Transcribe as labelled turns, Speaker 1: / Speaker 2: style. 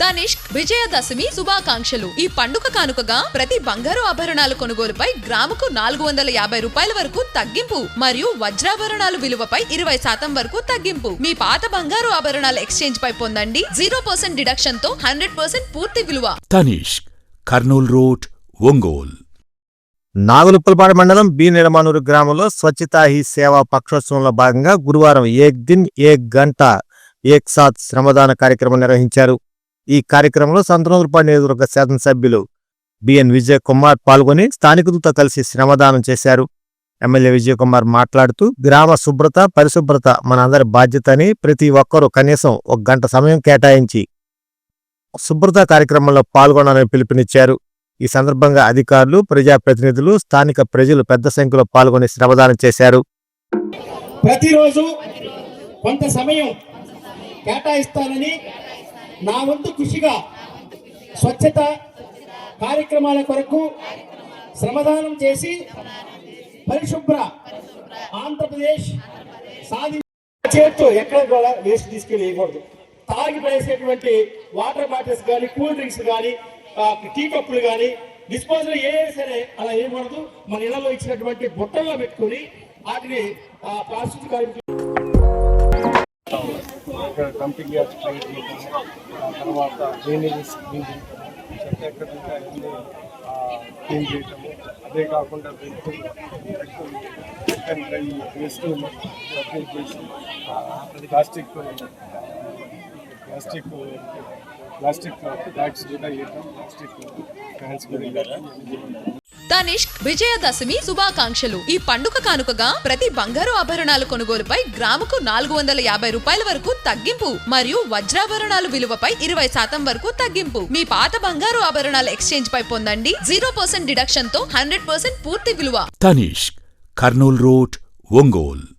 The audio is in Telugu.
Speaker 1: తనిష్క్ విజయదశమి శుభాకాంక్షలు. ఈ పండుగ కానుకగా ప్రతి బంగారు ఆభరణాల కొనుగోలుపై గ్రాముకు నాలుగు వందల యాభై రూపాయల వరకు తగ్గింపు మరియు వజ్రాభరణాలు విలువపై ఇరవై శాతం వరకు తగ్గింపు. మీ పాత బంగారు ఆభరణాల ఎక్స్చేంజ్ పై పొందండి. జీరో పర్సెంట్ డిడక్షన్తో హండ్రెడ్ పర్సెంట్ పూర్తి విలువ.
Speaker 2: తనిష్క్ కర్నూల్ రోడ్ ఒంగోల్.
Speaker 3: నాగులుప్పలపాడు మండలం బి నిడమానూరు గ్రామంలో స్వచ్ఛతా హీ సేవా పక్షోత్సవంలో భాగంగా గురువారం ఏక్ దిన్ ఏక్ గంట ఏక్ సాత్ శ్రమదాన కార్యక్రమం నిర్వహించారు. ఈ కార్యక్రమంలో సంతనూరుపాడు నియోజకవర్గ శాసనసభ్యులు బిఎన్ విజయ్ కుమార్ పాల్గొని స్థానికులతో కలిసి శ్రమదానం చేశారు. ఎమ్మెల్యే విజయ్ కుమార్ మాట్లాడుతూ గ్రామ శుభ్రత పరిశుభ్రత మనందరి బాధ్యత అని ప్రతి ఒక్కరూ కనీసం ఒక గంట సమయం కేటాయించి శుభ్రత కార్యక్రమంలో పాల్గొనాలని పిలుపునిచ్చారు. ఈ సందర్భంగా అధికారులు ప్రజాప్రతినిధులు స్థానిక ప్రజలు పెద్ద సంఖ్యలో పాల్గొని శ్రమదానం చేశారు.
Speaker 4: ప్రతిరోజు కొంత సమయం కేటాయిస్తానని నా వంతు కృషిగా స్వచ్ఛత కార్యక్రమాల కొరకు శ్రమదానం చేసి పరిశుభ్ర ఆంధ్రప్రదేశ్ సాధి చేత్తో ఎక్కడ కూడా వేస్ట్ తీసుకెళ్ళి వేయకూడదు తాగి పడేసేటువంటి వాటర్ బాటిల్స్ కానీ కూల్ డ్రింక్స్ కానీ టీ కప్పులు కానీ డిస్పోజల్ ఏ సరే అలా వేయకూడదు. మన ఇళ్ళలో ఇచ్చినటువంటి బుట్టల్లో పెట్టుకొని వాటిని ఆ ప్లాస్టిక్ కార్మికులు
Speaker 5: తర్వాత డ్రైనేజెస్ క్లీన్ చేయటము చెత్త ఎక్కడ ఉంటే అవన్నీ క్లీన్ చేయటము. అదే కాకుండా vehicle and dry waste separate చేసి ప్లాస్టిక్ ప్లాస్టిక్ ప్లాస్టిక్ బ్యాగ్స్ కూడా వేయటం ప్లాస్టిక్ క్యాన్స్ కూడా వేయటం.
Speaker 1: తనిష్క్ విజయదశమి శుభాకాంక్షలు. ఈ పండుగ కానుకగా ప్రతి బంగారు ఆభరణాల కొనుగోలుపై గ్రాముకు నాలుగు వందల యాభై రూపాయల వరకు తగ్గింపు మరియు వజ్రాభరణాలు విలువపై ఇరవై శాతం వరకు తగ్గింపు. మీ పాత బంగారు ఆభరణాల ఎక్స్చేంజ్ పై పొందండి. జీరో పర్సెంట్ డిడక్షన్తో హండ్రెడ్ పర్సెంట్ పూర్తి విలువ.
Speaker 2: తనిష్క్ కర్నూల్ రోడ్ ఒంగోల్.